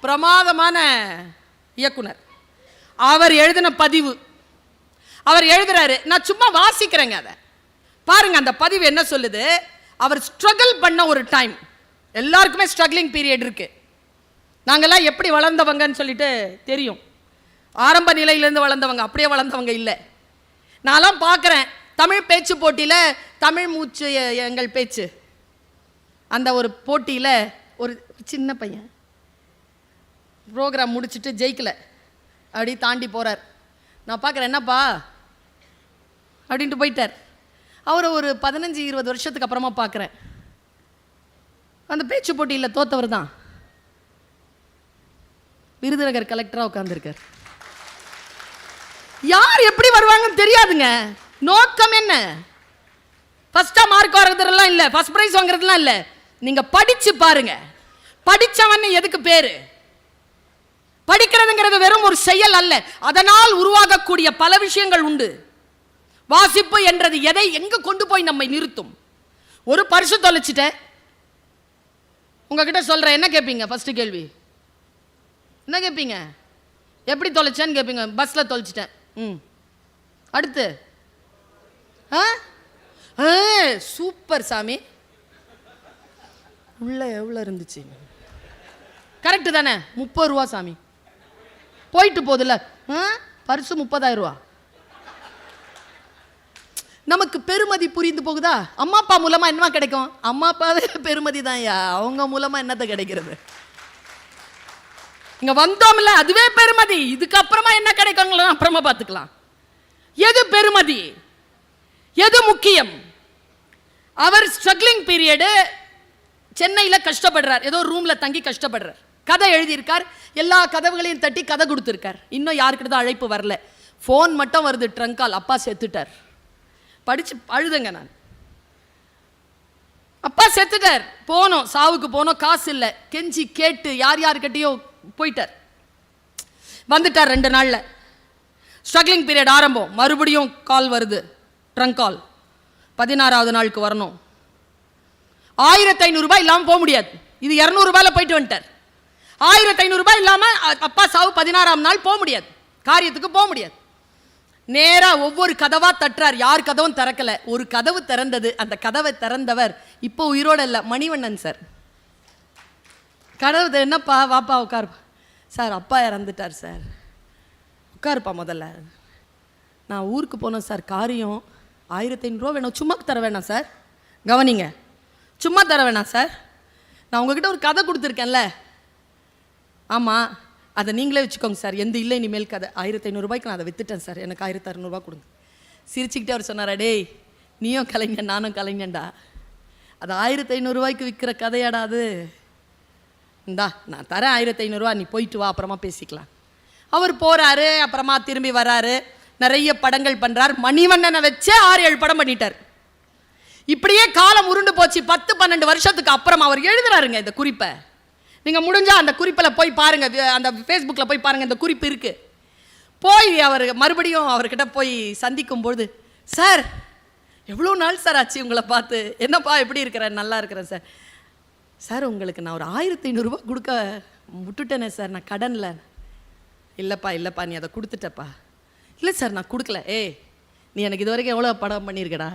பிரமாதமான இயக்குனர். அவர் எழுதின பதிவு. அவர் எழுதுறாரு நான் சும்மா வாசிக்கிறேங்க அதை. பாருங்க அந்த பதிவு என்ன சொல்லுது? அவர் ஸ்ட்ரகிள் பண்ண ஒரு டைம் எல்லாருக்குமே ஸ்ட்ரகிளிங் பீரியட் இருக்கு. நாங்கெல்லாம் எப்படி வளர்ந்தவங்கன்னு சொல்லிட்டு தெரியும். ஆரம்ப நிலையிலேருந்து வளர்ந்தவங்க அப்படியே வளர்ந்தவங்க இல்லை. நான்லாம் பார்க்குறேன் தமிழ் பேச்சு போட்டியில் தமிழ் மூச்சு எங்கள் பேச்சு. அந்த ஒரு போட்டியில் ஒரு சின்ன பையன். ப்ரோக்ராம் முடிச்சுட்டு ஜெயிக்கல. அப்படி தாண்டி போகிறார் நான் பார்க்குறேன் என்னப்பா? அப்படின்ட்டு போயிட்டார். அவரை ஒரு பதினஞ்சு இருபது வருஷத்துக்கு அப்புறமா பார்க்குறேன். அந்த பேச்சு போட்டியில் தோத்தவர் தான். விருதுநகர் கலெக்டராக உட்காந்துருக்கார் யார் எப்படி வருவாங்கன்னு தெரியாதுங்க. நோக்கம் என்ன? ஃபஸ்ட்டாக மார்க் வர்றதுலாம் இல்லை. ஃபர்ஸ்ட் ப்ரைஸ் வாங்குறதுலாம் இல்லை. நீங்க படிச்சு பாருங்க. படிச்சவன் எதுக்கு பேர்? படிக்கிறதுங்கிறது வெறும் ஒரு செயல் அல்ல. அதனால் உருவாகக்கூடிய பல விஷயங்கள் உண்டு. வாசிப்பு என்றது எதை எங்கே கொண்டு போய் நம்மை நிறுத்தும்? ஒரு பரிசு தொலைச்சிட்டேன். உங்ககிட்ட சொல்கிறேன் என்ன கேட்பீங்க ஃபர்ஸ்ட் கேள்வி. என்ன கேட்பீங்க எப்படி தொலைச்சேன்னு கேட்பீங்க பஸ்ல தொலைச்சிட்டேன். ம். அடுத்து. ஆ? ஆ, சூப்பர் சாமி. உள்ள எவ்வளோ இருந்துச்சு? கரெக்டு தானே? முப்பது ரூபா சாமி. போயிட்டு போதில்ல பரிசு முப்பதாயிரம் ரூபா நமக்கு பெருமதி புரிந்து போகுதா? அம்மா அப்பா மூலமா என்னவா கிடைக்கும்? அம்மா அப்பாவே பெருமதி தான் அவங்க மூலமா என்னத்தை கிடைக்கிறது? இங்க வந்தோம்ல அதுவே பெருமதி. இதுக்கப்புறமா என்ன கிடைக்குங்களோ அப்புறமா பார்த்துக்கலாம். எது பெருமதி? எது முக்கியம்? அவர் ஸ்ட்ரகிளிங் பீரியடு சென்னையில் கஷ்டப்படுறார். ஏதோ ரூமில் தங்கி கஷ்டப்படுறார். கதை எழுதியிருக்கார். எல்லா கதவுகளையும் தட்டி கதை கொடுத்துருக்கார். இன்னும் யாருக்கிட்ட தான் அழைப்பு வரல. ஃபோன் மட்டும் வருது ட்ரங்கால் அப்பா செத்துட்டார். படித்து அழுதுங்க நான். அப்பா செத்துட்டார். போனோம் சாவுக்கு போனோம் காசு இல்லை. கெஞ்சி கேட்டு யார் யாருக்கிட்டேயோ போயிட்டார். வந்துட்டார் ரெண்டு நாளில். ஸ்ட்ரகிளிங் பீரியட் ஆரம்பம். மறுபடியும் கால் வருது ட்ரங்க் கால் பதினாறாவது நாளுக்கு வரணும். ஆயிரத்தி ஐநூறுரூபா இல்லாமல் போக முடியாது. இது இரநூறுபாயில் போயிட்டு வந்துட்டார். ஆயிரத்தி ஐநூறுரூபா இல்லாமல் அப்பா சாவு பதினாறாம் நாள் போக முடியாது. காரியத்துக்கு போக முடியாது. நேராக ஒவ்வொரு கதவாக தட்டுறார். யார் கதவும் திறக்கல. ஒரு கதவு திறந்தது. அந்த கதவை திறந்தவர் இப்போ உயிரோட இல்லை. மணிவண்ணன் சார். கதவு என்னப்பா வாப்பா உட்காருப்பா. சார் அப்பா இறந்துட்டார் சார். உட்காருப்பா முதல்ல. நான் ஊருக்கு போனேன் சார். காரியம் ஆயிரத்தி ஐநூறுரூவா வேணும். சும்மா தர வேணாம் சார். கவனிங்க. சும்மா தர வேணாம் சார். நான் உங்ககிட்ட ஒரு கதை கொடுத்துருக்கேன்ல. ஆமாம் அதை நீங்களே வச்சுக்கோங்க சார். எந்த இல்லை இனிமேல் கதை. ஆயிரத்தி ஐநூறுரூபாய்க்கு நான் அதை வித்துட்டேன் சார். எனக்கு ஆயிரத்தி அறநூறுபா கொடுங்க. சிரிச்சுக்கிட்டே அவர் சொன்னாரா டேய் நீயும் கலைஞன் நானும் கலைஞன்டா. அது ஆயிரத்தி ஐநூறுரூவாய்க்கு விற்கிற கதையாடா அது. இந்தா நான் தரேன் ஆயிரத்தி ஐநூறுரூவா நீ போயிட்டு வா அப்புறமா பேசிக்கலாம். அவர் போகிறாரு அப்புறமா திரும்பி வராரு. நிறைய படங்கள் பண்ணுறார் மணிவண்ணனை வச்சே ஆறு ஏழு படம் பண்ணிட்டார். இப்படியே காலம் உருண்டு போச்சு. பத்து பன்னெண்டு வருஷத்துக்கு அப்புறம் அவர் எழுதுறாருங்க இந்த குறிப்பை. நீங்கள் முடிஞ்சால் அந்த குறிப்பில் போய் பாருங்கள் அந்த ஃபேஸ்புக்கில் போய் பாருங்கள் இந்த குறிப்பு இருக்குது போய் அவர் மறுபடியும் அவர்கிட்ட போய் சந்திக்கும் பொழுது சார் எவ்வளோ நாள் சார் ஆச்சு உங்களை பார்த்து? என்னப்பா எப்படி இருக்கிறேன் நல்லா இருக்கிறேன் சார். சார் உங்களுக்கு நான் ஒரு ஆயிரத்தி ஐநூறுரூவா கொடுக்க விட்டுட்டேனே சார். நான் கடனில். இல்லைப்பா இல்லைப்பா நீ அதை கொடுத்துட்டப்பா. இல்லை சார் நான் கொடுக்கல. ஏய் நீ எனக்கு இது வரைக்கும் எவ்வளோ படம் பண்ணியிருக்கடா?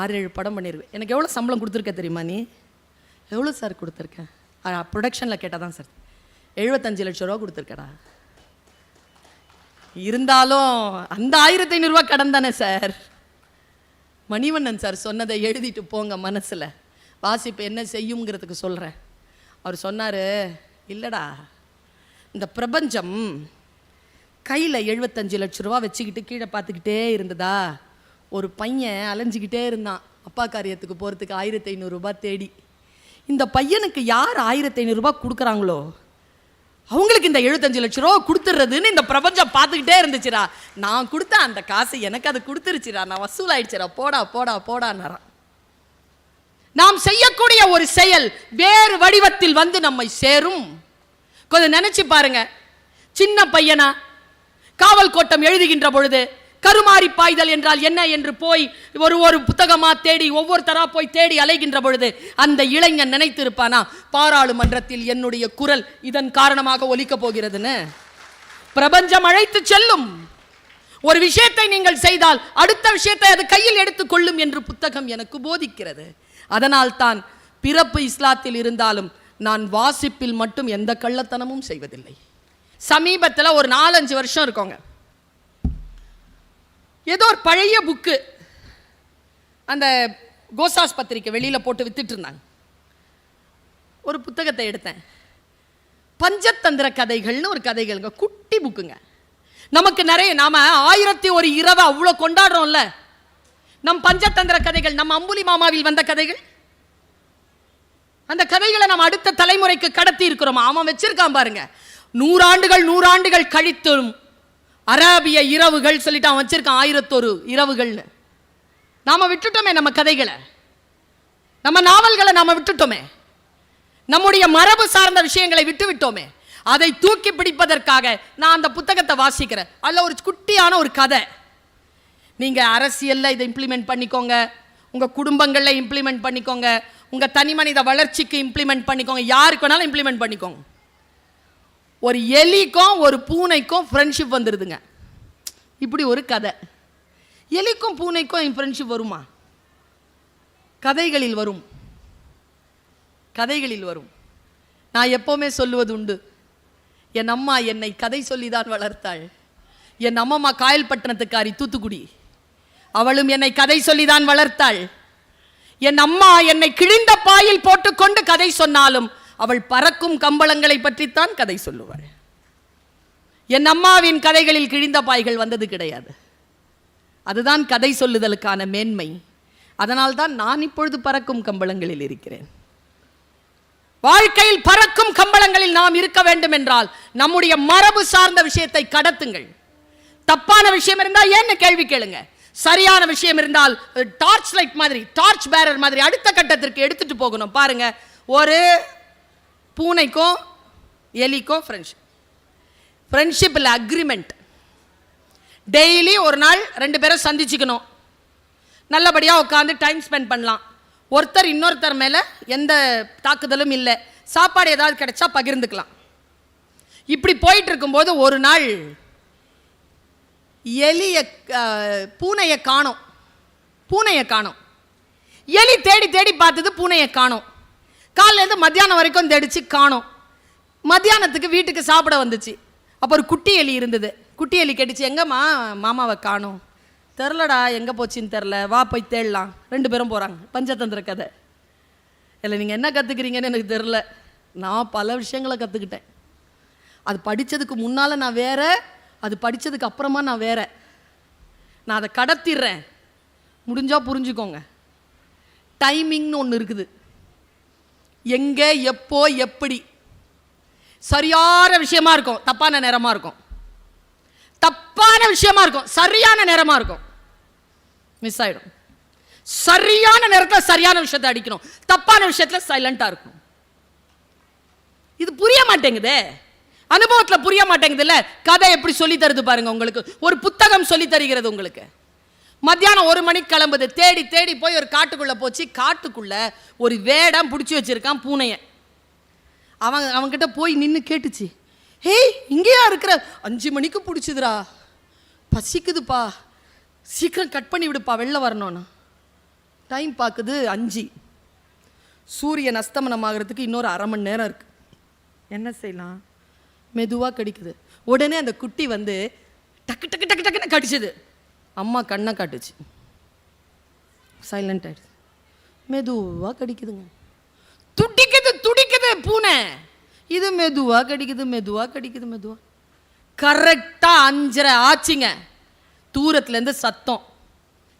ஆறு ஏழு படம் பண்ணியிருக்கேன். எனக்கு எவ்வளோ சம்பளம் கொடுத்துருக்க தெரியுமா நீ? எவ்வளோ சார் கொடுத்துருக்கேன்? ப்ரொடக்ஷனில் கேட்டால் தான் சார். எழுபத்தஞ்சு லட்ச ரூபா கொடுத்துருக்கடா. இருந்தாலும் அந்த ஆயிரத்தி ஐநூறுரூவா கடன் தானே சார். மணிவண்ணன் சார் சொன்னதை எழுதிட்டு போங்க மனசில். வாசிப்பு என்ன செய்யுங்கிறதுக்கு சொல்கிறேன் அவர் சொன்னார் இல்லைடா இந்த பிரபஞ்சம் கையில் எழுபத்தஞ்சு லட்ச ரூபா வச்சுக்கிட்டு கீழே பார்த்துக்கிட்டே இருந்ததா? ஒரு பையன் அலைஞ்சிக்கிட்டே இருந்தான். அப்பா காரியத்துக்கு போகிறதுக்கு ஆயிரத்தி ஐநூறுரூபா தேடி. இந்த பையனுக்கு யார் ஆயிரத்தி ஐநூறுரூபா கொடுக்குறாங்களோ? அவங்களுக்கு இந்த எழுபத்தஞ்சு லட்ச ரூபா கொடுத்துட்றதுன்னு இந்த பிரபஞ்சம் பார்த்துக்கிட்டே இருந்துச்சுரா நான் கொடுத்த அந்த காசு எனக்கு அது கொடுத்துருச்சுரா நான் வசூலாயிடுச்சுரா போடா போடா போடான்னாரா நாம் செய்யக்கூடிய ஒரு செயல் வேறு வடிவத்தில் வந்து நம்மை சேரும். கொஞ்சம் நினைச்சு பாருங்க. சின்ன பையனா காவல் கோட்டம் எழுதுகின்ற பொழுது கருமாறி பாய்தல் என்றால் என்ன என்று போய் ஒரு ஒரு புத்தகமா தேடி ஒவ்வொருத்தரா போய் தேடி அலைகின்ற பொழுது அந்த இளைஞன் நினைத்திருப்பானா? பாராளுமன்றத்தில் என்னுடைய குரல் இதன் காரணமாக ஒலிக்கப் போகிறதுன்னு? பிரபஞ்சம் அழைத்து செல்லும். ஒரு விஷயத்தை நீங்கள் செய்தால் அடுத்த விஷயத்தை அது கையில் எடுத்துக் கொள்ளும் என்று புத்தகம் எனக்கு போதிக்கிறது. அதனால் தான் பிறப்பு இஸ்லாத்தில் இருந்தாலும் நான் வாசிப்பில் மட்டும் எந்த கள்ளத்தனமும் செய்வதில்லை. சமீபத்தில் ஒரு நாலஞ்சு வருஷம் இருக்கோங்க. ஏதோ ஒரு பழைய புக்கு அந்த கோசாஸ் பத்திரிக்கை வெளியில் போட்டு வித்துட்டு இருந்தாங்க ஒரு புத்தகத்தை எடுத்தேன். பஞ்சதந்திர கதைகள்னு ஒரு கதைகளுங்க குட்டி புக்குங்க நமக்கு நிறைய நாம் ஆயிரத்தி ஒரு இரவை அவ்வளோ கொண்டாடுறோம்ல. நம் பஞ்சதந்திர கதைகள் நம்ம அம்புலி மாமாவில் வந்த கதைகள். அந்த கதைகளை நம்ம அடுத்த தலைமுறைக்கு கடத்தி இருக்கிறோம் அவன் வச்சிருக்கான் பாருங்க. நூறாண்டுகள் நூறாண்டுகள் கழித்தும் அராபிய இரவுகள் சொல்லிட்டு அவன் வச்சிருக்கான் ஆயிரத்தொரு இரவுகள்னு. நாம விட்டுட்டோமே நம்ம கதைகளை. நம்ம நாவல்களை நாம விட்டுட்டோமே. நம்முடைய மரபு சார்ந்த விஷயங்களை விட்டு விட்டோமே. அதை தூக்கி பிடிப்பதற்காக நான் அந்த புத்தகத்தை வாசிக்கிறேன். அதில் ஒரு குட்டியான ஒரு கதை. நீங்கள் அரசியலில் இதை இம்ப்ளிமெண்ட் பண்ணிக்கோங்க. உங்கள் குடும்பங்களில் இம்ப்ளிமெண்ட் பண்ணிக்கோங்க. உங்கள் தனி மனித வளர்ச்சிக்கு இம்ப்ளிமெண்ட் பண்ணிக்கோங்க. யாருக்கு வேணாலும் இம்ப்ளிமெண்ட் பண்ணிக்கோங்க. ஒரு எலிக்கும் ஒரு பூனைக்கும் ஃப்ரெண்ட்ஷிப் வந்துடுதுங்க இப்படி ஒரு கதை. எலிக்கும் பூனைக்கும் ஃப்ரெண்ட்ஷிப் வருமா? கதைகளில் வரும். கதைகளில் வரும். நான் எப்போவுமே சொல்லுவது உண்டு. என் அம்மா என்னை கதை சொல்லி தான் வளர்த்தாள். என் அம்மம்மா காயல்பட்டினத்துக்காரி தூத்துக்குடி. அவளும் என்னை கதை சொல்லி தான் வளர்த்தாள். என் அம்மா என்னை கிழிந்த பாயில் போட்டுக்கொண்டு கதை சொன்னாலும் அவள் பறக்கும் கம்பளங்களை பற்றித்தான் கதை சொல்லுவாள். என் அம்மாவின் கதைகளில் கிழிந்த பாய்கள் வந்தது கிடையாது. அதுதான் கதை சொல்லுதலுக்கான மேன்மை. அதனால்தான் நான் இப்பொழுது பறக்கும் கம்பளங்களில் இருக்கிறேன். வாழ்க்கையில் பறக்கும் கம்பளங்களில் நாம் இருக்க வேண்டும் என்றால் நம்முடைய மரபு சார்ந்த விஷயத்தை கடத்துங்கள். தப்பான விஷயம் இருந்தால் ஏன்னு கேள்வி கேளுங்க. சரியான விஷயம் இருந்தால் டார்ச் லைட் மாதிரி டார்ச் பேரர் மாதிரி அடுத்த கட்டத்திற்கு எடுத்துட்டு போகணும். பாருங்க ஒரு பூனைக்கும் எலிக்கும் ஃப்ரெண்ட்ஷிப் ஃப்ரெண்ட்ஷிப்பில் அக்ரிமெண்ட் டெய்லி ஒரு நாள் ரெண்டு பேரும் சந்திச்சுக்கணும். நல்லபடியாக உட்காந்து டைம் ஸ்பெண்ட் பண்ணலாம். ஒருத்தர் இன்னொருத்தர் மேலே எந்த தாக்குதலும் இல்லை. சாப்பாடு ஏதாவது கிடைச்சா பகிர்ந்துக்கலாம். இப்படி போயிட்டு இருக்கும்போது ஒரு நாள் எலிய பூனையை காணோம். பூனையை காணோம். எலி தேடி தேடி பார்த்தது பூனையை காணோம். காலையிலேருந்து மத்தியானம் வரைக்கும் தேடிச்சு காணோம். மத்தியானத்துக்கு வீட்டுக்கு சாப்பிட வந்துச்சு. அப்போ ஒரு குட்டி எலி இருந்தது. குட்டி எலி கேட்டுச்சு எங்கம்மா மாமாவை காணும். தெரிலடா எங்கே போச்சுன்னு தெரில வா போய் தேடலாம். ரெண்டு பேரும் போகிறாங்க பஞ்சதந்திர கதை. இல்லை நீங்கள் என்ன கற்றுக்கிறீங்கன்னு எனக்கு தெரில நான் பல விஷயங்களை கற்றுக்கிட்டேன் அது படித்ததுக்கு முன்னால் நான் வேற அது படித்ததுக்கு அப்புறமா நான் வேற. நான் அதை கடத்திடுறேன். முடிஞ்சால் புரிஞ்சுக்கோங்க. டைமிங்னு ஒன்று இருக்குது. எங்கே எப்போ எப்படி? சரியான விஷயமா இருக்கும். தப்பான நேரமாக இருக்கும். தப்பான விஷயமா இருக்கும். சரியான நேரமாக இருக்கும். மிஸ் ஆயிடும். சரியான நேரத்தில் சரியான விஷயத்தை அடிக்கணும். தப்பான விஷயத்தில் சைலண்ட்டாக இருக்கணும். இது புரிய மாட்டேங்குதே. அனுபவத்தில் புரிய மாட்டேங்குதுல்ல? கதை எப்படி சொல்லி தருது பாருங்க உங்களுக்கு. ஒரு புத்தகம் சொல்லி தருகிறது உங்களுக்கு. மத்தியானம் ஒரு மணிக்கு கிளம்புது. தேடி தேடி போய் ஒரு காட்டுக்குள்ள போச்சு. காட்டுக்குள்ள ஒரு வேடம் பிடிச்சி வச்சிருக்கான் பூனையை. அவன் அவன்கிட்ட போய் நின்று கேட்டுச்சு. ஹேய் இங்கேயா இருக்கிற? அஞ்சு மணிக்கு பிடிச்சதுடா. பசிக்குதுப்பா. சீக்கிரம் கட் பண்ணி விடுப்பா வெளில வரணும்னு. டைம் பார்க்குது அஞ்சு. சூரியன் அஸ்தமனம் ஆகிறதுக்கு இன்னொரு அரை மணி நேரம் இருக்கு. என்ன செய்யலாம்? மெதுவாக கடிக்குது. உடனே அந்த குட்டி வந்து டக்கு டக்கு டக்கு டக்குன்னு கடிச்சது. அம்மா கண்ணை காட்டுச்சு. சைலண்ட் ஆயிடுச்சு. மெதுவாக கடிக்குதுங்க. துடிக்குது துடிக்குது பூனை. இது மெதுவாக கடிக்குது மெதுவாக கடிக்குது மெதுவாக கரெக்டாக அஞ்சரை ஆச்சுங்க. தூரத்துலேருந்து சத்தம்.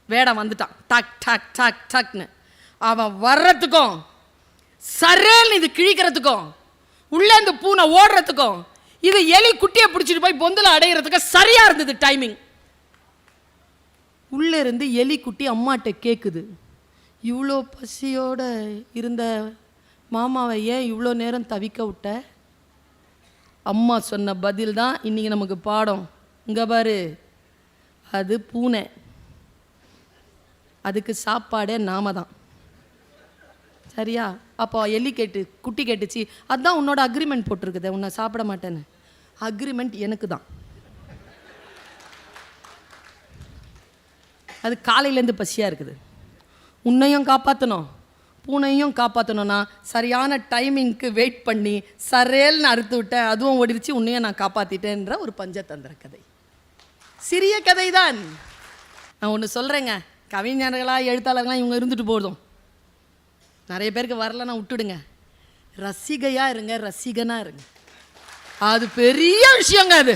வேடம் வந்துட்டான். டக் டக் டக் டக்னு. அவன் வர்றதுக்கும் சரேல்னு இது கிழிக்கிறதுக்கும் உள்ளே இந்த பூனை ஓடுறதுக்கும் இது எலி குட்டியை பிடிச்சிட்டு போய் பொந்தில் அடையிறதுக்கு சரியாக இருந்தது டைமிங் உள்ளே இருந்து அம்மாட்ட கேட்குது இவ்வளோ பசியோடு இருந்த மாமாவை ஏன் இவ்வளோ நேரம் தவிக்க விட்ட? அம்மா சொன்ன பதில் தான் இன்றைக்கி நமக்கு பாடம். இங்கே பாரு. அது பூனை. அதுக்கு சாப்பாடே நாம தான். சரியா? அப்போ எலி கேட்டு குட்டி கேட்டுச்சு. அதுதான் உன்னோட அக்ரிமெண்ட் போட்டிருக்குது உன்னை சாப்பிட மாட்டேன்னு. அக்ரிமெண்ட் எனக்கு தான். அது காலையிலேருந்து பசியாக இருக்குது. உன்னையும் காப்பாற்றணும் பூனையும் காப்பாற்றணும்னா சரியான டைமிங்க்கு வெயிட் பண்ணி சரேல்னு அறுத்து விட்டேன் அதுவும் ஓடிடுச்சு உன்னையும் நான் காப்பாற்றிட்டேன்ற ஒரு பஞ்சதந்திர கதை. சிறிய கதை தான் நான் ஒன்று சொல்கிறேங்க கவிஞர்களாக எழுத்தாளர்களாக இவங்க இருந்துட்டு போதும் நிறைய பேருக்கு வரலன்னா விட்டுடுங்க. ரசிகையாக இருங்க ரசிகனாக இருங்க. அது பெரிய விஷயங்க அது.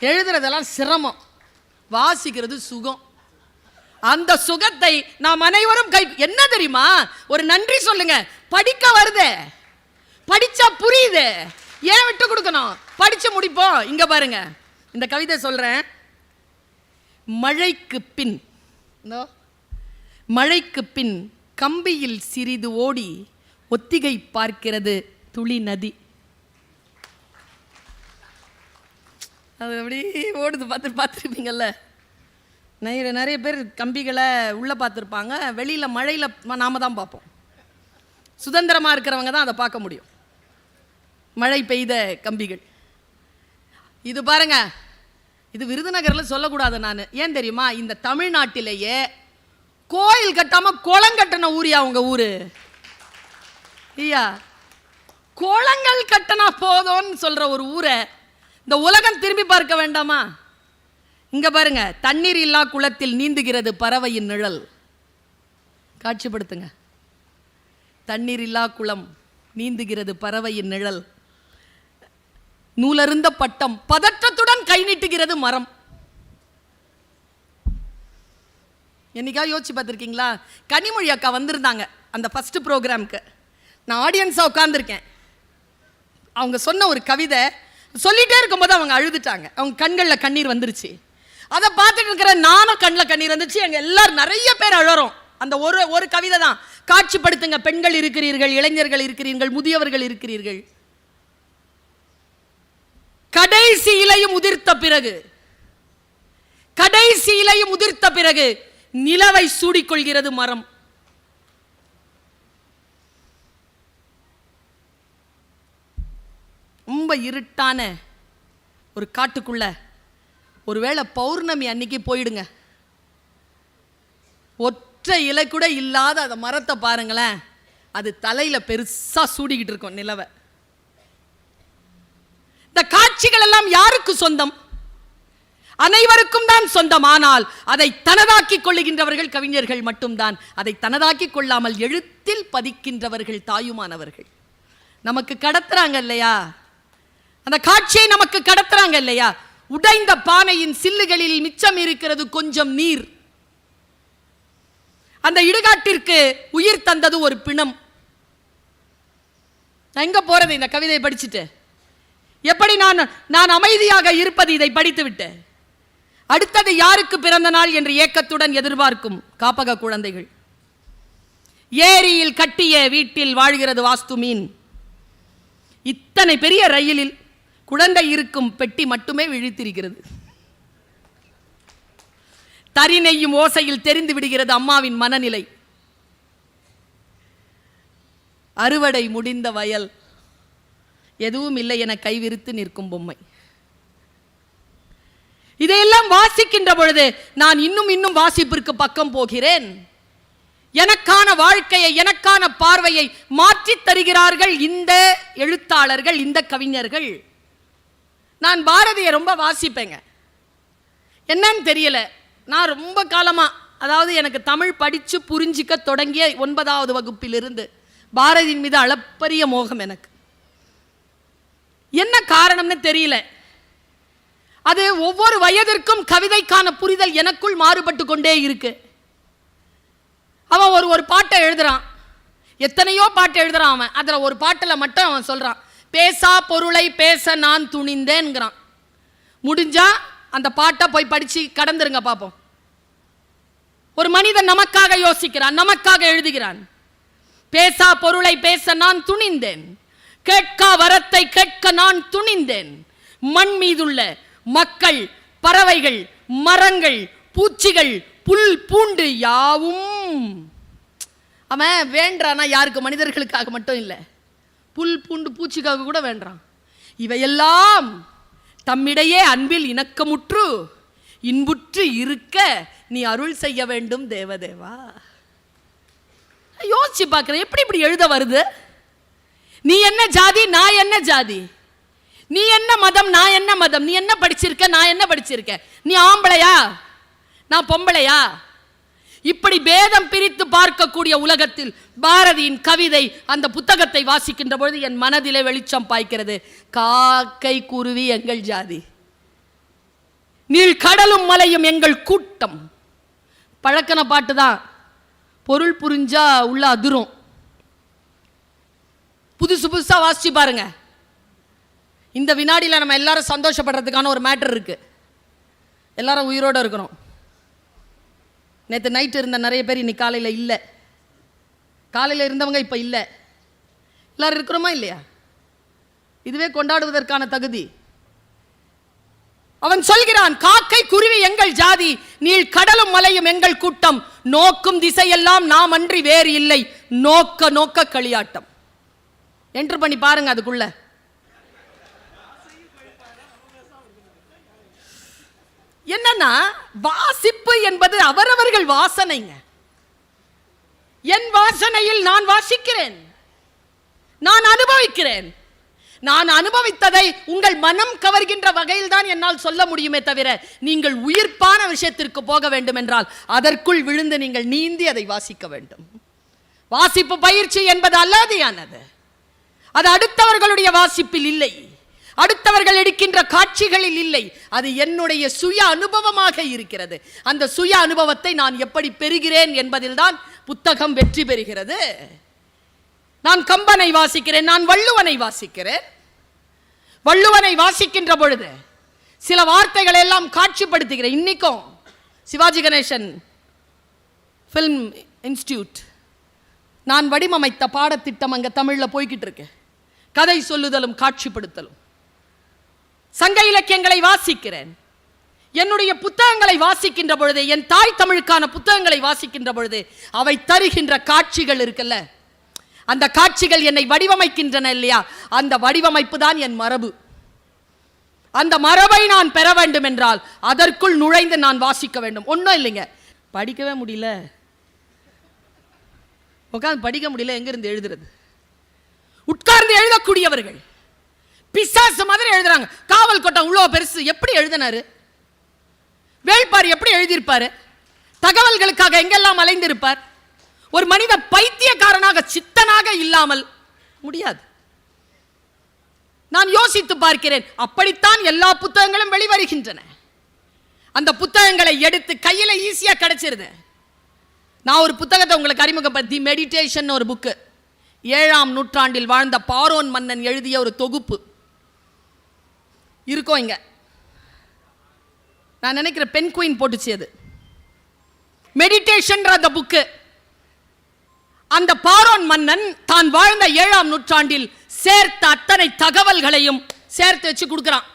எழுதுறதெல்லாம் சிரமம். வாசிக்கிறது சுகம். அந்த சுகத்தை நாம் அனைவரும் கை என்ன தெரியுமா? ஒரு நன்றி சொல்லுங்க. படிக்க வருதே. படிச்சா புரியுது. ஏன் விட்டு கொடுக்கணும்? படிச்சு முடிப்போம். இங்க பாருங்க. இந்த கவிதை சொல்றேன். மழைக்கு பின். மழைக்கு பின் கம்பியில் சிறிது ஓடி ஒத்திகை பார்க்கிறது துளி நதி. அது அப்படியே ஓடுது. பார்த்து பார்த்துருப்பீங்கள்ல நிறைய நிறைய பேர் கம்பிகளை உள்ளே பார்த்துருப்பாங்க. வெளியில் மழையில் நாம் தான் பார்ப்போம். சுதந்திரமாக இருக்கிறவங்க தான் அதை பார்க்க முடியும். மழை பெய்த கம்பிகள். இது பாருங்க. இது விருதுநகரில் சொல்லக்கூடாது நான். ஏன் தெரியுமா? இந்த தமிழ்நாட்டிலேயே கோயில் கட்டாமல் குளம் கட்டின ஊரியா உங்கள் ஊர்? ஐயா குளங்கள் கட்டினா போதும்னு சொல்கிற ஒரு ஊரை இந்த உலகம் திரும்பி பார்க்க வேண்டாமா? இங்க பாருங்க தண்ணீர் இல்லா குளத்தில் நீந்துகிறது பறவையின் நிழல். காட்சிப்படுத்துங்க. தண்ணீர் இல்லா குளம் நீந்துகிறது பறவையின் நிழல். நூலருந்த பட்டம் பதற்றத்துடன் கை நீட்டுகிறது மரம். என்னைக்கா யோசிச்சு பார்த்துருக்கீங்களா? கனிமொழி அக்கா வந்திருந்தாங்க அந்த ஃபர்ஸ்ட் ப்ரோக்ராம்க்கு நான் ஆடியன்ஸாக உட்காந்துருக்கேன் அவங்க சொன்ன ஒரு கவிதை சொல்லிட்டே இருக்கும்போது அவங்க அழுதுட்டாங்க. அவங்க கண்களில் கண்ணீர் வந்துருச்சு. அதை பார்த்துட்டு இருக்கிற நானும் கண்ணில் கண்ணீர் வந்துச்சு. எங்கள் எல்லாரும் நிறைய பேர் அழறோம். அந்த ஒரு ஒரு கவிதை தான். காட்சிப்படுத்துங்க பெண்கள் இருக்கிறீர்கள் இளைஞர்கள் இருக்கிறீர்கள் முதியவர்கள் இருக்கிறீர்கள். கடைசி இலையும் உதிர்த்த பிறகு கடைசி இலையும் உதிர்த்த பிறகு நிலவை சூடிக்கொள்கிறது மரம். ரொம்ப இருட்டான ஒரு காட்டுக்குள்ள. ஒருவேளை பௌர்ணமி அன்னைக்கு போயிடுங்க. ஒற்றை இலை கூட இல்லாத அந்த மரத்தை பாருங்களேன். அது தலையில பெருசா சூடிக்கிட்டு இருக்கும் நிலவை. இந்த காட்சிகள் எல்லாம் யாருக்கு சொந்தம்? அனைவருக்கும் தான் சொந்தம். ஆனால் அதை தனதாக்கிக் கொள்ளுகின்றவர்கள் கவிஞர்கள் மட்டும்தான். அதை தனதாக்கிக் கொள்ளாமல் எழுத்தில் பதிக்கின்றவர்கள் தாயுமானவர்கள். நமக்கு கடத்துறாங்க இல்லையா? அந்த காட்சியை நமக்கு கடத்துறாங்க இல்லையா? உடைந்த பானையின் சில்லுகளில் மிச்சம் இருக்கிறது கொஞ்சம் நீர். அந்த இடுகாட்டிற்கு உயிர் தந்தது ஒரு பிணம். நான் எங்க போறது இந்த கவிதையை படிச்சுட்டு? எப்படி நான் நான் அமைதியாக இருப்பது இதை படித்து விட்டேன். அடுத்தது யாருக்கு பிறந்த நாள் என்று ஏக்கத்துடன் எதிர்பார்க்கும் காப்பக குழந்தைகள். ஏரியில் கட்டிய வீட்டில் வாழ்கிறது வாஸ்து மீன். இத்தனை பெரிய ரயிலில் குழந்தை இருக்கும் பெட்டி மட்டுமே விழித்திருக்கிறது. தரிநெய்யும் ஓசையில் தெரிந்து விடுகிறது அம்மாவின் மனநிலை. அறுவடை முடிந்த வயல். எதுவும் இல்லை என கைவிரித்து நிற்கும் பொம்மை. இதையெல்லாம் வாசிக்கின்ற பொழுது நான் இன்னும் இன்னும் வாசிப்பிற்கு பக்கம் போகிறேன். எனக்கான வாழ்க்கையை எனக்கான பார்வையை மாற்றித் தருகிறார்கள் இந்த எழுத்தாளர்கள் இந்த கவிஞர்கள். நான் பாரதியை ரொம்ப வாசிப்பேங்க. என்னன்னு தெரியல. நான் ரொம்ப காலமாக அதாவது எனக்கு தமிழ் படித்து புரிஞ்சிக்க தொடங்கிய ஒன்பதாவது வகுப்பிலிருந்து பாரதியின் மீது அளப்பரிய மோகம் எனக்கு. என்ன காரணம்னு தெரியல. அது ஒவ்வொரு வயதிற்கும் கவிதைக்கான புரிதல் எனக்குள் மாறுபட்டு கொண்டே இருக்கு. அவன் ஒரு ஒரு பாட்டை எழுதுறான். எத்தனையோ பாட்டு எழுதுறான் அவன். அதில் ஒரு பாட்டில் மட்டும் அவன் சொல்கிறான் பேசா பொருளை பேச நான் துணிந்தேன்ங்கிறான் முடிஞ்சா அந்த பாட்டை போய் படிச்சு கடந்துருங்க பார்ப்போம் ஒரு மனிதன் நமக்காக யோசிக்கிறான் நமக்காக எழுதுகிறான். பேசா பொருளை பேச நான் துணிந்தேன். கேட்கா வரத்தை கேட்க நான் துணிந்தேன். மண் மீதுள்ள மக்கள் பறவைகள் மரங்கள் பூச்சிகள் புல் பூண்டு யாவும். அவன் வேண்டானா யாருக்கு? மனிதர்களுக்காக மட்டும் இல்லை. புல் பூண்டு பூச்சிக்காக கூட வேண்டான் இவையெல்லாம் தம்மிடையே அன்பில் இணக்கமுற்று இன்புற்று இருக்க நீ அருள் செய்ய வேண்டும் தேவதேவா. யோசிச்சு பார்க்குறேன் எப்படி இப்படி எழுத வருது? நீ என்ன ஜாதி நான் என்ன ஜாதி? நீ என்ன மதம் நான் என்ன மதம்? நீ என்ன படிச்சிருக்க நான் என்ன படிச்சிருக்கேன் நீ ஆம்பளையா? நான் பொம்பளையா? இப்படி பேதம் பிரித்து பார்க்கக்கூடிய உலகத்தில் பாரதியின் கவிதை அந்த புத்தகத்தை வாசிக்கின்ற பொழுது என் மனதிலே வெளிச்சம் பாய்க்கிறது. காக்கை குருவி எங்கள் ஜாதி. நீள் கடலும் மலையும் எங்கள் கூட்டம். பழக்கன பாட்டு தான் பொருள் புரிஞ்சா உள்ள அதிரும். புதுசு புதுசாக வாசிச்சு பாருங்க. இந்த வினாடியில் நம்ம எல்லாரும் சந்தோஷப்படுறதுக்கான ஒரு மேட்டர் இருக்கு. எல்லாரும் உயிரோட இருக்கிறோம் நேற்று நைட்டு இருந்த நிறைய பேர் இன்னைக்கு காலையில் இல்லை. காலையில் இருந்தவங்க இப்போ இல்லை. எல்லாரும் இருக்கிறோமா இல்லையா? இதுவே கொண்டாடுவதற்கான தகுதி. அவன் சொல்கிறான் காக்கை குருவி எங்கள் ஜாதி நீள் கடலும் மலையும் எங்கள் கூட்டம். நோக்கும் திசையெல்லாம் நாம் அன்றி வேறு இல்லை. நோக்க நோக்க களியாட்டம். என்ட்ரு பண்ணி பாருங்க அதுக்குள்ள. என்னன்னா வாசிப்பு என்பது அவரவர்கள் வாசனைங்க. என் வாசனையில் நான் வாசிக்கிறேன். நான் அனுபவிக்கிறேன். நான் அனுபவித்ததை உங்கள் மனம் கவர்கின்ற வகையில் தான் என்னால் சொல்ல முடியுமே தவிர நீங்கள் உயிர்ப்பான விஷயத்திற்கு போக வேண்டும் என்றால் அதற்குள் விழுந்து நீங்கள் நீந்தி அதை வாசிக்க வேண்டும். வாசிப்பு பயிற்சி என்பது அல்லாதையானது அது அடுத்தவர்களுடைய வாசிப்பில் இல்லை. அடுத்தவர்கள் எடுக்கின்ற காட்சிகளில் இல்லை. அது என்னுடைய சுய அனுபவமாக இருக்கிறது. அந்த சுய அனுபவத்தை நான் எப்படி பெறுகிறேன் என்பதில்தான் புத்தகம் வெற்றி பெறுகிறது. நான் கம்பனை வாசிக்கிறேன் நான் வள்ளுவனை வாசிக்கிறேன். வள்ளுவனை வாசிக்கின்ற பொழுது சில வார்த்தைகளை எல்லாம் காட்சிப்படுத்துகிறேன். இன்னைக்கும் சிவாஜி கணேசன் ஃபில்ம் இன்ஸ்டியூட் நான் வடிவமைத்த பாடத்திட்டம் அங்க தமிழ்ல போய்கிட்டு இருக்கேன் கதை சொல்லுதலும் காட்சிப்படுத்தலும். சங்க இலக்கியங்களை வாசிக்கிறேன். என்னுடைய புத்தகங்களை வாசிக்கின்ற பொழுது என் தாய் தமிழுக்கான புத்தகங்களை வாசிக்கின்ற பொழுது அவை தருகின்ற காட்சிகள் இருக்குல்ல? அந்த காட்சிகள் என்னை வடிவமைக்கின்றன இல்லையா? அந்த வடிவமைப்பு தான் என் மரபு. அந்த மரபை நான் பெற வேண்டும் என்றால் அதற்குள் நுழைந்து நான் வாசிக்க வேண்டும். ஒன்றும் இல்லைங்க. படிக்கவே முடியல. உட்காந்து படிக்க முடியல எங்கிருந்து எழுதுறது? உட்கார்ந்து எழுதக்கூடியவர்கள். பிசாசு மாதிரி எழுதுறாங்க. காவல் கோட்டம் இவ்வளோ பெருசு எப்படி எழுதினாரு? வேள்பார் எப்படி எழுதியிருப்பாரு? தகவல்களுக்காக எங்கெல்லாம் அலைந்திருப்பார்? ஒரு மனித பைத்தியக்காரனாக சித்தனாக இல்லாமல் முடியாது. நான் யோசித்து பார்க்கிறேன். அப்படித்தான் எல்லா புத்தகங்களும் வெளிவருகின்றன. அந்த புத்தகங்களை எடுத்து கையில் ஈஸியாக கிடைச்சிருது. நான் ஒரு புத்தகத்தை உங்களுக்கு அறிமுகப்படுத்தி மெடிடேஷன் ஒரு புக்கு ஏழாம் நூற்றாண்டில் வாழ்ந்த பாரோன் மன்னன் எழுதிய ஒரு தொகுப்பு. இருக்கோம் இங்கே. நான் நினைக்கிற பெண் குயின் போட்டுச்சு அது. மெடிடேஷன் அந்த புக்கு அந்த பாரோன் மன்னன் தான் வாழ்ந்த ஏழாம் நூற்றாண்டில் சேர்த்த அத்தனை தகவல்களையும் சேர்த்து வச்சு கொடுக்குறான்.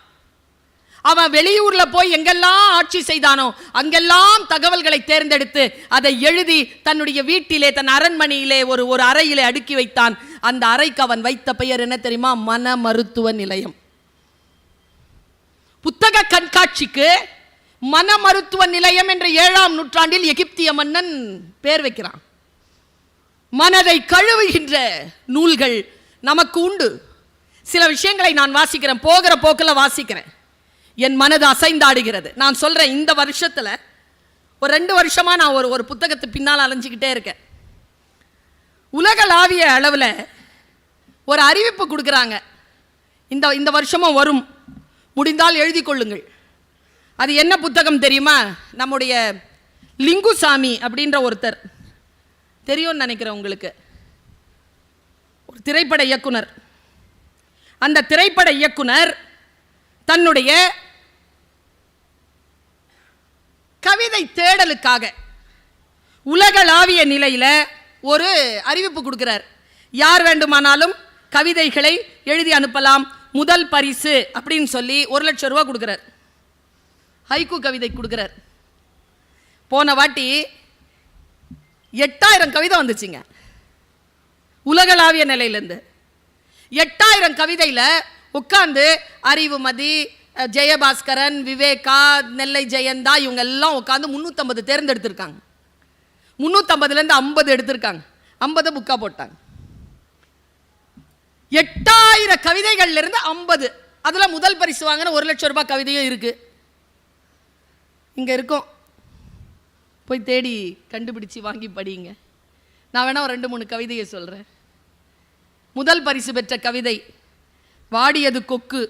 அவன் வெளியூர்ல போய் எங்கெல்லாம் ஆட்சி செய்தானோ அங்கெல்லாம் தகவல்களை தேர்ந்தெடுத்து அதை எழுதி தன்னுடைய வீட்டிலே தன் அரண்மனையிலே ஒரு ஒரு அறையிலே அடுக்கி வைத்தான். அந்த அறைக்கு அவன் வைத்த பெயர் என்ன தெரியுமா? மன மருத்துவ நிலையம். புத்தக கண்காட்சிக்கு மன மருத்துவ நிலையம் என்ற ஏழாம் நூற்றாண்டில் எகிப்திய மன்னன் பேர் வைக்கிறான். மனதை கழுவுகின்ற நூல்கள் நமக்கு உண்டு. சில விஷயங்களை நான் வாசிக்கிறேன் போகிற போக்கில் வாசிக்கிறேன். என் மனது அசைந்தாடுகிறது. நான் சொல்கிறேன் இந்த வருஷத்தில் ஒரு ரெண்டு வருஷமாக நான் ஒரு ஒரு புத்தகத்து பின்னால் அலைஞ்சிக்கிட்டே இருக்கேன். உலகளாவிய அளவில் ஒரு அறிவிப்பு கொடுக்குறாங்க. இந்த இந்த வருஷமும் வரும். முடிந்தால் எழுதி கொள்ளுங்கள். அது என்ன புத்தகம் தெரியுமா? நம்முடைய லிங்குசாமி அப்படின்ற ஒருத்தர். தெரியும்னு நினைக்கிறேன் உங்களுக்கு. ஒரு திரைப்பட இயக்குனர். அந்த திரைப்பட இயக்குனர் தன்னுடைய கவிதை தேடலுக்காக உலகளாவிய நிலையில ஒரு அறிவிப்பு கொடுக்கிறார். யார் வேண்டுமானாலும் கவிதைகளை எழுதி அனுப்பலாம். முதல் பரிசு அப்படின்னு சொல்லி ஒரு லட்சம் ரூபா கொடுக்குறார். ஹைக்கூ கவிதை கொடுக்குறார். போன வாட்டி எட்டாயிரம் கவிதை வந்துச்சுங்க. உலகளாவிய நிலையிலேருந்து. எட்டாயிரம் கவிதையில் உட்காந்து அறிவுமதி ஜெயபாஸ்கரன் விவேகா நெல்லை ஜெயந்தா இவங்க எல்லாம் உட்காந்து முந்நூற்றம்பது தேர்ந்தெடுத்திருக்காங்க. முந்நூற்றம்பதுலேருந்து ஐம்பது எடுத்திருக்காங்க. ஐம்பது புக்காக போட்டாங்க. எட்டாயிரம் கவிதைகள்ல இருந்து ஐம்பது. அதில் முதல் பரிசு வாங்கின ஒரு லட்சம் ரூபாய் கவிதையும் இருக்கு. இங்கே இருக்கும். போய் தேடி கண்டுபிடிச்சு வாங்கி படிங்க. நான் வேணா ஒரு ரெண்டு மூணு கவிதையை சொல்கிறேன் முதல் பரிசு பெற்ற கவிதை வாடியது கொக்கு.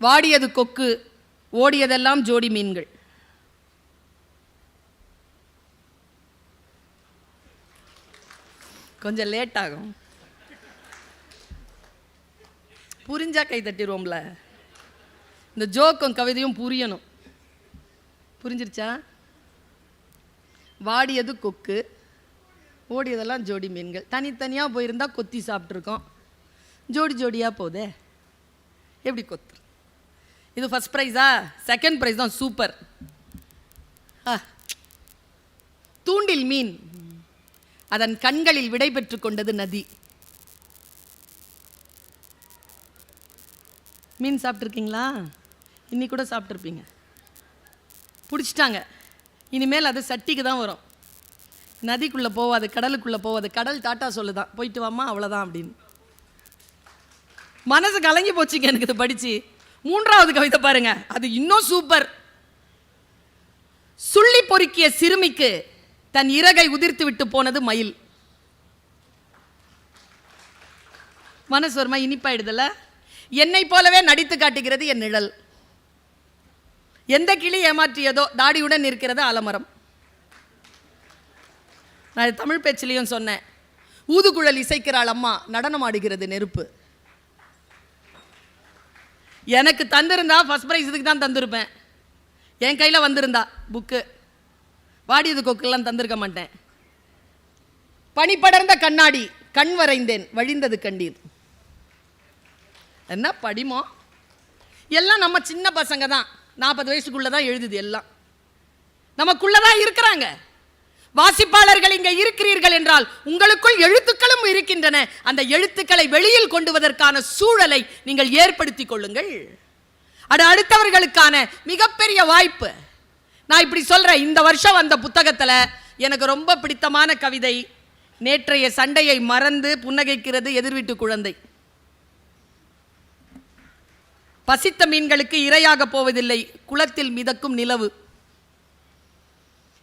வாடியது கொக்கு ஓடியதெல்லாம் ஜோடி மீன்கள். கொஞ்சம் லேட் ஆகும். புரிஞ்சா கை தட்டிடுவோம்ல இந்த ஜோக்கும் கவிதையும் புரியணும். புரிஞ்சிருச்சா? வாடியது கொக்கு ஓடியதெல்லாம் ஜோடி மீன்கள். தனித்தனியாக போயிருந்தால் கொத்தி சாப்பிட்ருக்கோம் ஜோடி ஜோடியாக போதே. எப்படி கொத்து? இது ஃபர்ஸ்ட் ப்ரைஸா செகண்ட் ப்ரைஸ் தான் சூப்பர் ஆ. தூண்டில் மீன். அதன் கண்களில் விடை பெற்று கொண்டது நதி. மீன் சாப்பிட்ருக்கீங்களா இன்னி கூட சாப்பிட்ருப்பீங்க பிடிச்சிட்டாங்க. இனிமேல் அது சட்டிக்கு தான் வரும். நதிக்குள்ளே போவாது கடலுக்குள்ளே போவாது. கடல் டாட்டா சொல்லுதான். போயிட்டு வாமா அவ்வளோதான் அப்படின்னு. மனசு கலங்கி போச்சுங்க எனக்கு இது படித்து மூன்றாவது கவிதை பாருங்க. அது இன்னும் சூப்பர். சுள்ளி பொறுக்கிய சிறுமிக்கு தன் இறகை உதிர்த்து விட்டு போனது மயில். மனசு ஒருமா இனிப்பாயிடுதுல? என்னை போலவே நடித்து காட்டுகிறது என் நிழல். எந்த கிளி ஏமாற்றியதோ தாடியுடன் இருக்கிறது ஆலமரம். நான் தமிழ் பேச்சிலையும் சொன்னேன். ஊதுகுழல் இசைக்கிறாள் அம்மா நடனம் ஆடுகிறது நெருப்பு. எனக்கு தந்திருந்தா ஃபர்ஸ்ட் ப்ரைஸ் இதுக்கு தான் தந்திருப்பேன். என் கையில் வந்திருந்தா புக்கு வாடியது கொக்கெல்லாம் தந்திருக்க மாட்டேன். பனி படர்ந்த கண்ணாடி கண் வரைந்தேன் வழிந்தது கண்டீர் என்ன படிமோ? எல்லாம் நம்ம சின்ன பசங்க தான். நாற்பது வயசுக்குள்ளே தான் எழுதுது எல்லாம். நமக்குள்ளே தான் இருக்கிறாங்க. வாசிப்பாளர்கள் இங்கே இருக்கிறீர்கள் என்றால் உங்களுக்குள் எழுத்துக்களும் இருக்கின்றன. அந்த எழுத்துக்களை வெளியில் கொண்டுவதற்கான சூழலை நீங்கள் ஏற்படுத்திக் கொள்ளுங்கள். அது அடுத்தவர்களுக்கான மிகப்பெரிய வாய்ப்பு. நான் இப்படி சொல்கிறேன் இந்த வருஷம் வந்த புத்தகத்தில் எனக்கு ரொம்ப பிடித்தமான கவிதை நேற்றைய சண்டையை மறந்து புன்னகைக்கிறது எதிர்வீட்டு குழந்தை. பசித்த மீன்களுக்கு இரையாக போவதில்லை. குளத்தில் மிதக்கும் நிலவு.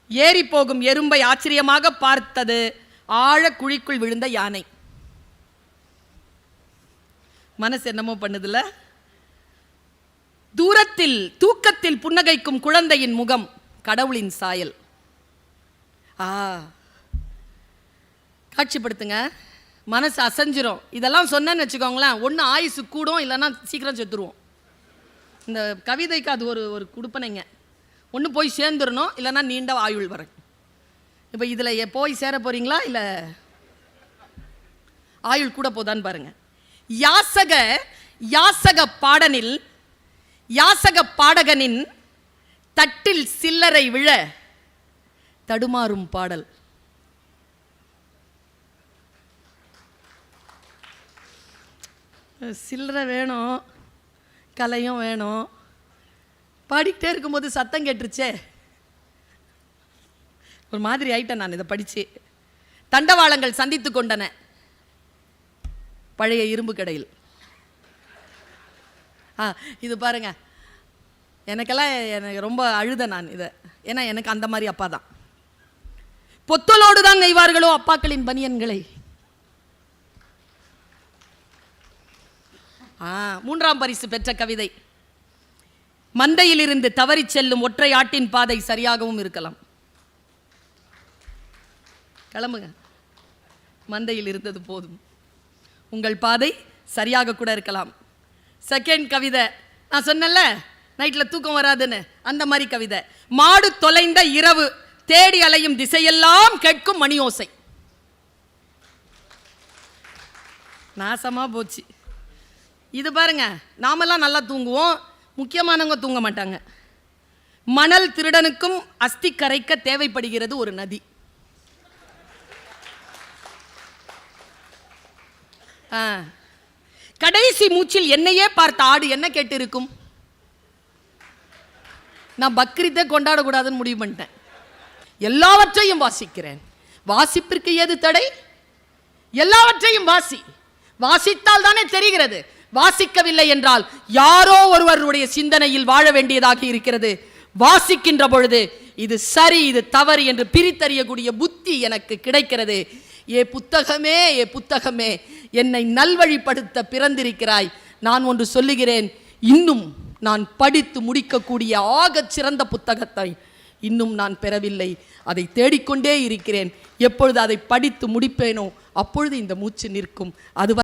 ஏறி போகும் எறும்பை ஆச்சரியமாக பார்த்தது. ஆழ குழிக்குள் விழுந்த யானை. மனசு என்னமோ பண்ணுதுல? தூரத்தில் தூக்கத்தில் புன்னகைக்கும் குழந்தையின் முகம் கடவுளின் சாயல். ஆ. காட்சிப்படுத்துங்க. மனசு அசைஞ்சிரும். இதெல்லாம் சொன்னேன்னு வச்சுக்கோங்களேன். ஒன்று ஆயுசு கூடும் இல்லைன்னா சீக்கிரம் செத்துருவோம். இந்த கவிதைக்கு அது ஒரு ஒரு கொடுப்பனைங்க. ஒன்று போய் சேர்ந்துடணும் இல்லைன்னா நீண்ட ஆயுள் வரேன் இப்போ இதில் போய் சேர போறீங்களா இல்லை? ஆயுள் கூட போதான்னு பாருங்க. யாசக யாசக பாடனில் யாசக பாடகனின் தட்டில் சில்லறை விழ தடுமாறும் பாடல். சில்லறை வேணும். கலையும் வேணும். பாடிக்கிட்டே இருக்கும்போது சத்தம் கேட்டுருச்சே. ஒரு மாதிரி ஆயிட்டேன் நான் இதை படித்து தண்டவாளங்கள் சந்தித்து கொண்டன. பழைய இரும்பு கடையில். ஆ இது பாருங்க. எனக்கெல்லாம் எனக்கு ரொம்ப அழுத நான் இதை. ஏன்னா எனக்கு அந்த மாதிரி அப்பா தான். பொத்தலோடு தான் நெய்வார்களோ அப்பாக்களின் பனியன்களை மூன்றாம் பரிசு பெற்ற கவிதை. மந்தையிலிருந்து தவறிச் செல்லும் ஒற்றை ஆட்டின் பாதை சரியாகவும் இருக்கலாம். கிளம்புங்க. மந்தையில் இருந்தது போதும். உங்கள் பாதை சரியாக கூட இருக்கலாம். செகண்ட் கவிதை. நான் சொன்னேன்ல நைட்டில் தூக்கம் வராதுன்னு. அந்த மாதிரி கவிதை. மாடு தொலைந்த இரவு தேடி அலையும் திசையெல்லாம் கேட்கும் மணியோசை. நாசமாக போச்சு. இது பாருங்க நாமெல்லாம் நல்லா தூங்குவோம். முக்கியமானவங்க தூங்க மாட்டாங்க. மணல் திருடனுக்கும் அஸ்தி கரைக்க தேவைப்படுகிறது ஒரு நதி. கடைசி மூச்சில் என்னையே பார்த்த ஆடு என்ன கேட்டு இருக்கும் நான் பக்ரீத்தை கொண்டாடக்கூடாதுன்னு முடிவு பண்ணிட்டேன். எல்லாவற்றையும் வாசிக்கிறேன். வாசிப்பிற்கு ஏது தடை? எல்லாவற்றையும் வாசி. வாசித்தால் தானே தெரிகிறது. வாசிக்கவில்லை என்றால் யாரோ ஒருவருடைய சிந்தனையில் வாழ வேண்டியதாக இருக்கிறது. வாசிக்கின்ற பொழுது இது சரி இது தவறு என்று பிரித்தறியக்கூடிய புத்தி எனக்கு கிடைக்கிறது. ஏ புத்தகமே ஏ புத்தகமே என்னை நல்வழிப்படுத்த பிறந்திருக்கிறாய். நான் ஒன்று சொல்லுகிறேன் இன்னும் நான் படித்து முடிக்கக்கூடிய ஆகச் சிறந்த புத்தகத்தை இன்னும் நான் பெறவில்லை. அதை தேடிக்கொண்டே இருக்கிறேன். எப்பொழுது அதை படித்து முடிப்பேனோ அப்பொழுது இந்த மூச்சு நிற்கும். அது